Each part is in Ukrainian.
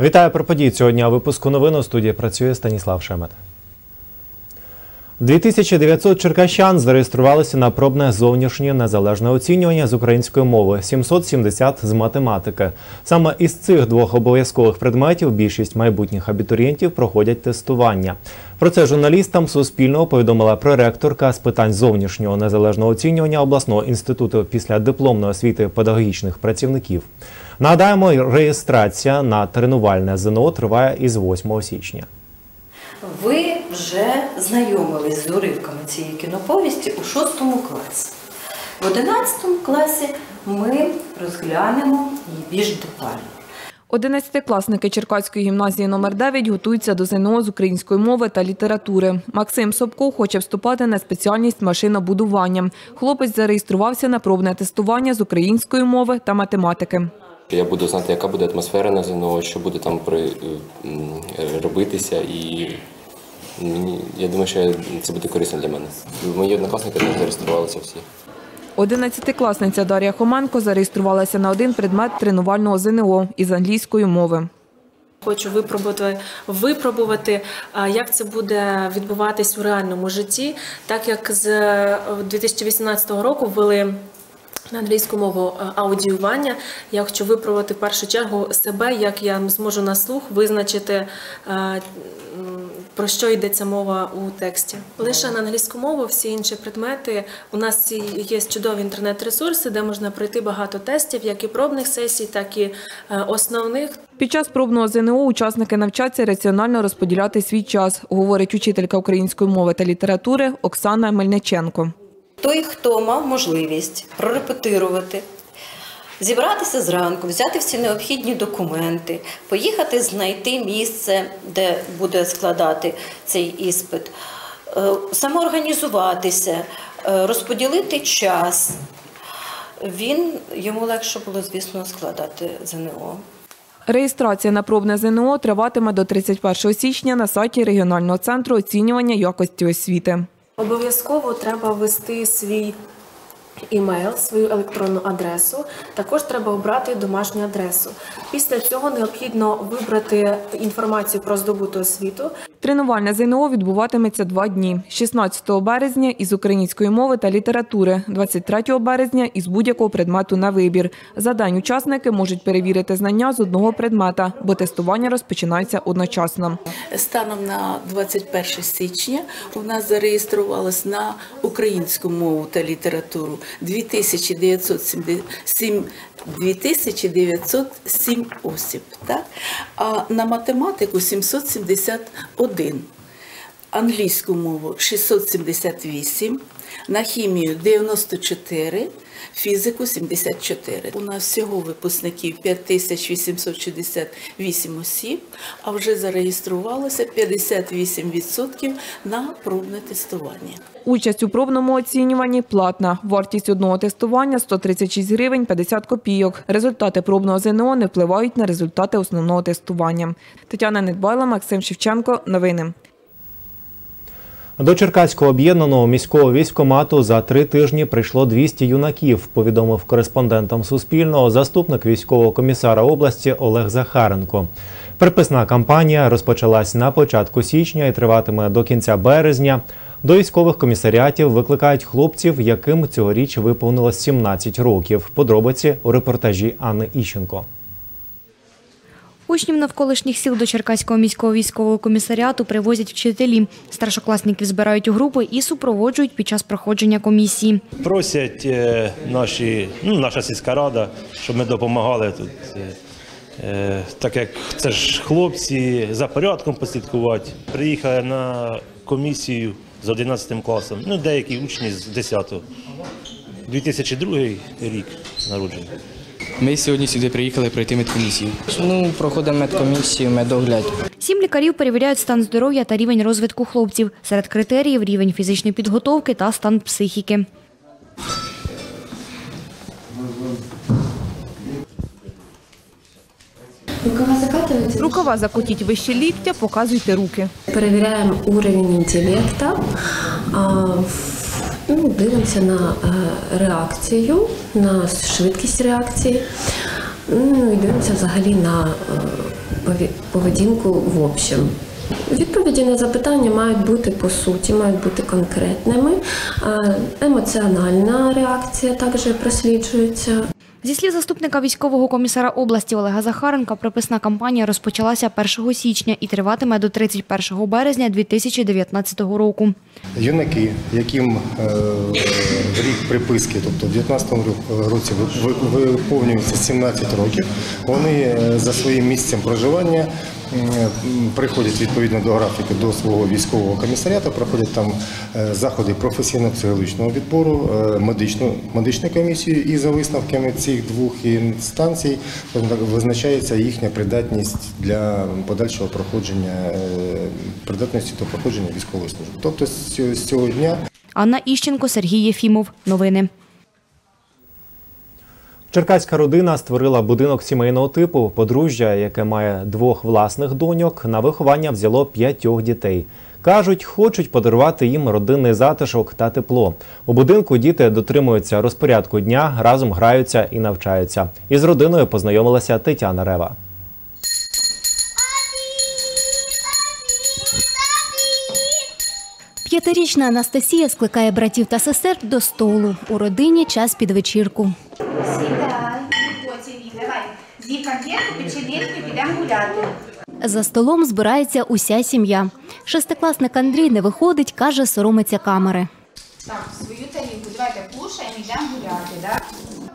Вітаю про події цього дня. Випуску новин у студії працює Станіслав Шемет. 2900 черкащан зареєструвалися на пробне зовнішнє незалежне оцінювання з української мови, 770 з математики. Саме із цих двох обов'язкових предметів більшість майбутніх абітурієнтів проходять тестування. Про це журналістам Суспільного повідомила проректорка з питань зовнішнього незалежного оцінювання обласного інституту після дипломної освіти педагогічних працівників. Нагадаємо, реєстрація на тренувальне ЗНО триває із 8 січня. Ви вже знайомились з уривками цієї кіноповісті у шостому класі. В одинадцятому класі ми розглянемо її більш детально. Одинадцятикласники Черкаської гімназії номер 9 готуються до ЗНО з української мови та літератури. Максим Собко хоче вступати на спеціальність машинобудування. Хлопець зареєструвався на пробне тестування з української мови та математики. Я буду знати, яка буде атмосфера на ЗНО, що буде там при, робитися, і мені я думаю, що це буде корисно для мене. Мої однокласники теж зареєструвалися всі. Одинадцятикласниця Дар'я Хоменко зареєструвалася на один предмет тренувального ЗНО із англійської мови. Хочу випробувати, випробувати, як це буде відбуватись у реальному житті, так як з е, 2018 року ввели на англійську мову е, аудіювання. Я хочу випробувати в першу чергу себе, як я зможу на слух визначити, е, про що йдеться мова у тексті. Лише на англійську мову, всі інші предмети. У нас є чудові інтернет-ресурси, де можна пройти багато тестів, як і пробних сесій, так і е, основних. Під час пробного ЗНО учасники навчаться раціонально розподіляти свій час, говорить учителька української мови та літератури Оксана Мельниченко. Той, хто мав можливість прорепетирувати, зібратися зранку, взяти всі необхідні документи, поїхати знайти місце, де буде складати цей іспит, е, самоорганізуватися, е, розподілити час. Він йому легше було, звісно, складати ЗНО. Реєстрація на пробне ЗНО триватиме до 31 січня на сайті регіонального центру оцінювання якості освіти. Обов'язково треба вести свій імейл, свою електронну адресу. Також треба обрати домашню адресу. Після цього необхідно вибрати інформацію про здобуту освіту. Тренувальне ЗНО відбуватиметься два дні: 16 березня із української мови та літератури, 23 березня із будь-якого предмету на вибір. За день учасники можуть перевірити знання з одного предмета, бо тестування розпочинається одночасно. Станом на 21 січня у нас зареєструвалось на українську мову та літературу 2907, 2907 осіб, так? а на математику 771, англійську мову 678, на хімію 94, фізику 74. У нас всього випускників 5868 осіб, а вже зареєструвалося 58% на пробне тестування. Участь у пробному оцінюванні платна. Вартість одного тестування 136 гривень 50 копійок. Результати пробного ЗНО не впливають на результати основного тестування. Тетяна Недбайла, Максим Шевченко. Новини. До Черкаського об'єднаного міського військомату за три тижні прийшло 200 юнаків, повідомив кореспондентам Суспільного заступник військового комісара області Олег Захаренко. Приписна кампанія розпочалась на початку січня і триватиме до кінця березня. До військових комісаріатів викликають хлопців, яким цьогоріч виповнилось 17 років. Подробиці у репортажі Анни Іщенко. Учнів навколишніх сіл до Черкаського міського військового комісаріату привозять вчителі. Старшокласників збирають у групи і супроводжують під час проходження комісії. Просять е, наші, ну, наша сільська рада, щоб ми допомагали тут. е, е, Так як це ж хлопці за порядком послідкувати. Приїхали на комісію з 11 класом, ну деякі учні з 10-го. 2002 рік народження. Ми сьогодні сюди приїхали пройти медкомісію. Ну, проходимо медкомісію, медогляд. Сім лікарів перевіряють стан здоров'я та рівень розвитку хлопців. Серед критеріїв рівень фізичної підготовки та стан психіки. Рукава закотіть вище ліктя, показуйте руки. Перевіряємо уровень інтелекту, ну, дивимося на е, реакцію, на швидкість реакції. Ну і дивимося взагалі на е, поведінку в общем. Відповіді на запитання мають бути по суті, мають бути конкретними. Е, Емоціональна реакція також просліджується. Зі слів заступника військового комісара області Олега Захаренка, приписна кампанія розпочалася 1 січня і триватиме до 31 березня 2019 року. Юнаки, яким е, рік приписки, тобто в 2019 році ви- ви- виповнюється 17 років, вони е, за своїм місцем проживання приходять відповідно до графіки до свого військового комісаріату, проходять там е, заходи професійно-психологічного відбору, е, медичну, медичну комісію і за висновками цих двох інстанцій визначається їхня придатність для подальшого проходження е, придатності до проходження військової служби. Тобто з цього дня Анна Іщенко, Сергій Єфімов. Новини. Черкаська родина створила будинок сімейного типу. Подружжя, яке має двох власних доньок, на виховання взяло п'ятьох дітей. Кажуть, хочуть подарувати їм родинний затишок та тепло. У будинку діти дотримуються розпорядку дня, разом граються і навчаються. Із родиною познайомилася Тетяна Рева. П'ятирічна Анастасія скликає братів та сестер до столу. У родині час під вечірку. Гуляти. За столом збирається уся сім'я. Шестикласник Андрій не виходить, каже, соромиться камери. Так, свою тарілку давайте кушаємо, йдемо гуляти, так?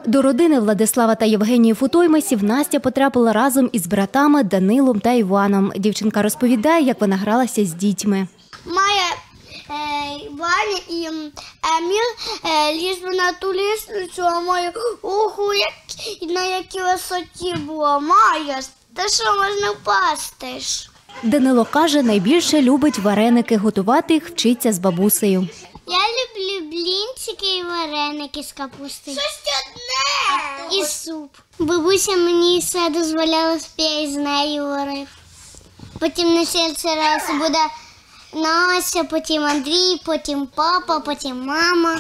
До родини Владислава та Євгенії Футоймасів Настя потрапила разом із братами Данилом та Іваном. Дівчинка розповідає, як вона гралася з дітьми. Має е, Ваня і м, Емір е, лізли на ту лісницю, а маю уху, як, на якій висоті було. Майя, та що можна впасти ж? Данило каже, найбільше любить вареники, готувати їх вчиться з бабусею. Я люблю блінчики і вареники з капустою. Щось одне! І суп. Бабуся мені все дозволяла спій з нею варив. Потім на сільці раз буде Настя, потім Андрій, потім папа, потім мама.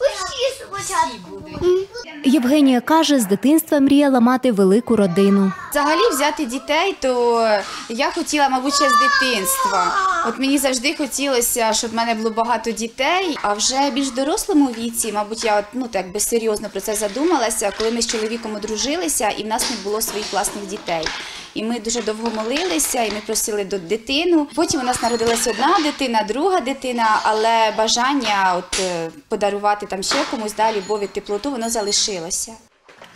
Усі спочатку. Євгенія каже, з дитинства мріяла мати велику родину. Взагалі взяти дітей, то я хотіла, мабуть, ще з дитинства. От мені завжди хотілося, щоб в мене було багато дітей. А вже більш дорослому віці, мабуть, я ну так би серйозно про це задумалася, коли ми з чоловіком одружилися, і в нас не було своїх власних дітей. І ми дуже довго молилися, і ми просили до дитину. Потім у нас народилася одна дитина, друга дитина, але бажання от е, подарувати там ще комусь да, любов і теплоту, воно залишилося.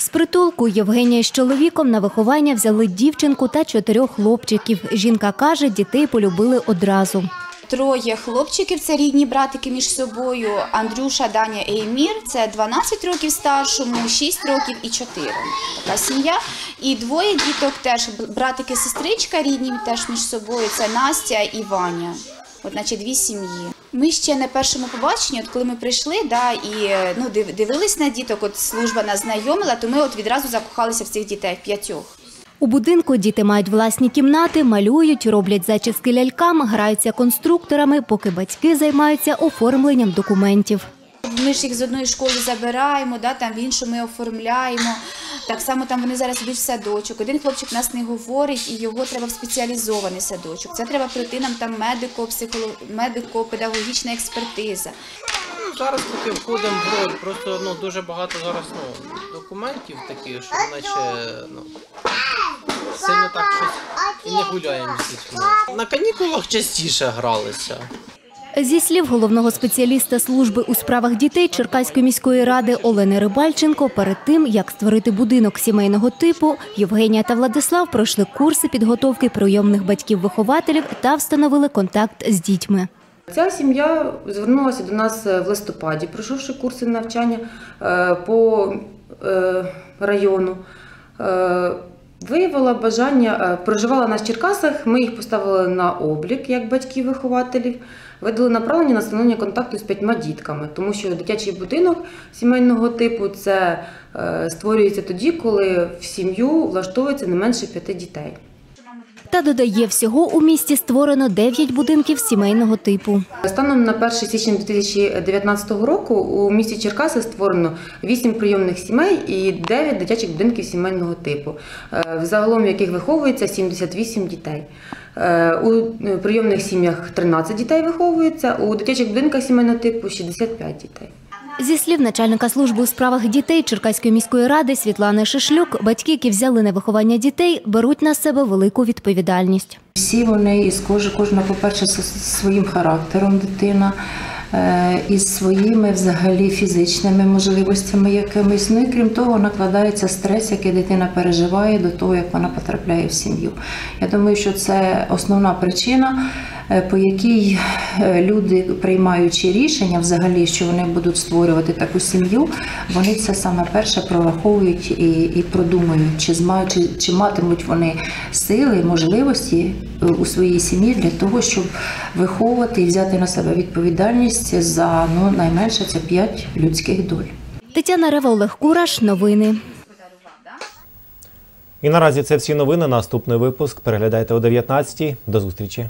З притулку Євгенія з чоловіком на виховання взяли дівчинку та чотирьох хлопчиків. Жінка каже, дітей полюбили одразу. Троє хлопчиків, це рідні братики між собою. Андрюша, Даня і Емір, це 12 років старшому, 6 років і 4. Така сім'я. І двоє діток теж братики, сестричка рідні теж між собою. Це Настя і Ваня. От, наче дві сім'ї. Ми ще на першому побаченні, от коли ми прийшли, да, і ну, див- дивились на діток, от служба нас знайомила, то ми от відразу закохалися в цих дітей, п'ятьох. У будинку діти мають власні кімнати, малюють, роблять зачіски лялькам, граються конструкторами, поки батьки займаються оформленням документів. Ми ж їх з одної школи забираємо, да, там в іншу ми оформляємо. Так само там вони зараз йдуть в садочок. Один хлопчик нас не говорить, і його треба в спеціалізований садочок. Це треба пройти нам там медико-педагогічна експертиза. Ну, зараз трохи входимо в роль, просто ну, дуже багато зараз ну, документів таких, що наче ну, сильно так щось і не гуляємо. На канікулах частіше гралися. Зі слів головного спеціаліста служби у справах дітей Черкаської міської ради Олени Рибальченко, перед тим як створити будинок сімейного типу, Євгенія та Владислав пройшли курси підготовки прийомних батьків-вихователів та встановили контакт з дітьми. Ця сім'я звернулася до нас в листопаді, пройшовши курси навчання е, по е, району. Виявила бажання, е, проживала на Черкасах, ми їх поставили на облік як батьків-вихователів, видали направлення на встановлення контакту з п'ятьма дітками, тому що дитячий будинок сімейного типу це е, створюється тоді, коли в сім'ю влаштовується не менше п'яти дітей. Та додає, всього у місті створено 9 будинків сімейного типу. Станом на 1 січня 2019 року у місті Черкаси створено 8 прийомних сімей і 9 дитячих будинків сімейного типу, е, взагалом в яких виховується 78 дітей. Е, У прийомних сім'ях 13 дітей виховується, у дитячих будинках сімейного типу 65 дітей. Зі слів начальника служби у справах дітей Черкаської міської ради Світлани Шишлюк, батьки, які взяли на виховання дітей, беруть на себе велику відповідальність. Всі вони із кожна, по-перше, своїм характером дитина, е, із своїми взагалі фізичними можливостями якимись. Ну і крім того, накладається стрес, який дитина переживає до того, як вона потрапляє в сім'ю. Я думаю, що це основна причина, по якій е, люди, приймаючи рішення, взагалі, що вони будуть створювати таку сім'ю, вони це саме перше прораховують і, і продумують, чи, зма, чи, чи матимуть вони сили, можливості е, у своїй сім'ї для того, щоб виховувати і взяти на себе відповідальність за ну найменше це 5 людських доль. Тетяна Рева, Олег Кураш. Новини. І наразі це всі новини. Наступний випуск переглядайте о 19 До зустрічі.